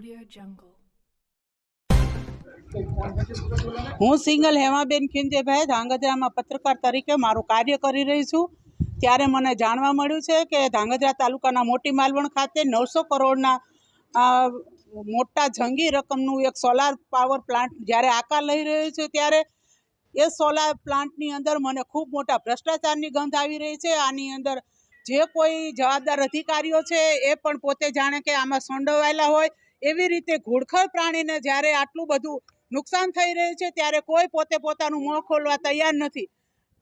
Audio Jungle. હું સિંગલ હેમાબેન ખિંજેભાઈ ધાંગધ્રામાં પત્રકાર તરીકે મારું કાર્ય કરી રહી છું. ત્યારે મને જાણવા મળ્યું છે કે ધાંગધ્રા તાલુકાના મોટી માલવણ ખાતે નવસો કરોડના મોટા જંગી રકમનું એક સોલાર પાવર પ્લાન્ટ જ્યારે આકાર લઈ રહ્યું છે ત્યારે એ સોલાર પ્લાન્ટની અંદર મને ખૂબ મોટા ભ્રષ્ટાચારની ગંધ આવી રહી છે. આની અંદર જે કોઈ જવાબદાર અધિકારીઓ છે એ પણ પોતે જાણે કે આમાં સંડોવાયેલા હોય. એવી રીતે ઘુડખર પ્રાણીને જ્યારે આટલું બધું નુકસાન થઈ રહ્યું છે, ત્યારે કોઈ પોતે પોતાનું મોં ખોલવા તૈયાર નથી.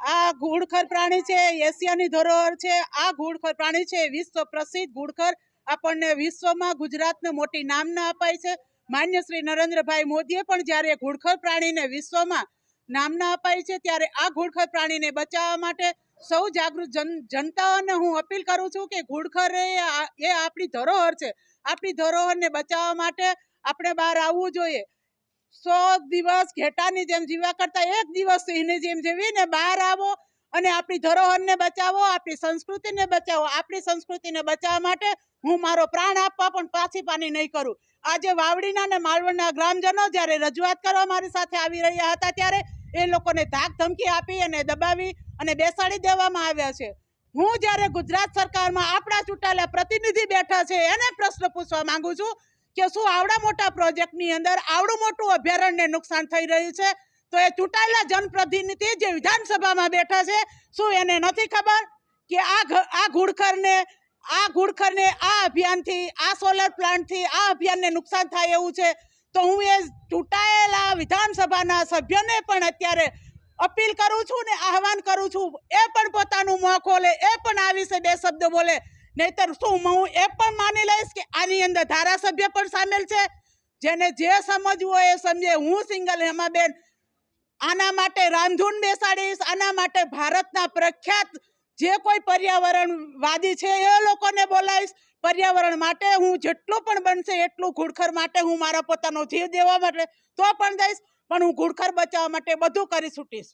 આ ઘુડખર પ્રાણી છે, એશિયાની ધરોહર છે, આ ઘુડખર પ્રાણી છે, વિશ્વ પ્રસિદ્ધ ઘુડખર આપણને વિશ્વમાં ગુજરાતને મોટી નામના અપાય છે. માન્ય શ્રી નરેન્દ્રભાઈ મોદીએ પણ જ્યારે ઘુડખર પ્રાણીને વિશ્વમાં નામના અપાય છે, ત્યારે આ ઘુડખર પ્રાણીને બચાવવા માટે સૌ જાગૃત જન જનતાઓને હું અપીલ કરું છું કે ઘુડખર એ એ આપણી ધરોહર છે. આપણી ધરોહરને બચાવવા માટે આપણે બહાર આવવું જોઈએ. સો દિવસ ઘેટાની જેમ જીવા કરતા એક દિવસ સિંહની જેમ જીવીને બહાર આવો અને આપણી ધરોહરને બચાવો, આપણી સંસ્કૃતિને બચાવો. આપણી સંસ્કૃતિને બચાવવા માટે હું મારો પ્રાણ આપવા પણ પાછી પાની નહીં કરું. આજે વાવડીના અને માલવણના ગ્રામજનો જ્યારે રજૂઆત કરવા મારી સાથે આવી રહ્યા હતા ત્યારે એ લોકોને ધાક ધમકી આપી અને દબાવી અને બેસાડી દેવામાં આવ્યા છે. હું જ્યારે ગુજરાત સરકારમાં આપણા ચૂંટાયેલા પ્રતિનિધિ બેઠા છે, એને પ્રશ્ન પૂછવા માંગુ છું કે શું આવડા મોટા પ્રોજેક્ટની અંદર આવડું મોટું અભયારણ્યને નુકસાન થઈ રહ્યું છે? તો એ ચૂંટાયેલા જનપ્રતિનિધિ જે વિધાનસભામાં બેઠા છે, શું એને નથી ખબર કે આ આ ઘુડખરને આ ઘુડખરને આ અભિયાનથી, આ સોલર પ્લાન્ટથી, આ અભિયાનને નુકસાન થાય એવું છે? તો હું એ ચૂંટાયેલા વિધાનસભાના સભ્યને પણ અત્યારે અપીલ કરું છું ને આહવાન કરું છું, એ પણ પોતાનું મોં ખોલે, એ પણ આ વિશે બે શબ્દ બોલે. નહીતર શું હું એ પણ માની લઈશ કે આની અંદર ધારાસભ્ય પણ સામેલ છે? જેને જે સમજવું હોય એ સમજે. હું સિંગલ હેમાબેન. આના માટે રાંધુન બેસાડીશ, આના માટે ભારતના પ્રખ્યાત જે કોઈ પર્યાવરણવાદી છે એ લોકોને બોલાવીશ. પર્યાવરણ માટે હું જેટલું પણ બનશે એટલું ઘુડખર માટે હું મારા પોતાનો જીવ દેવા માટે તો પણ દઈશ. પણ હું ઘુડખર બચાવવા માટે બધું કરી છૂટીશ.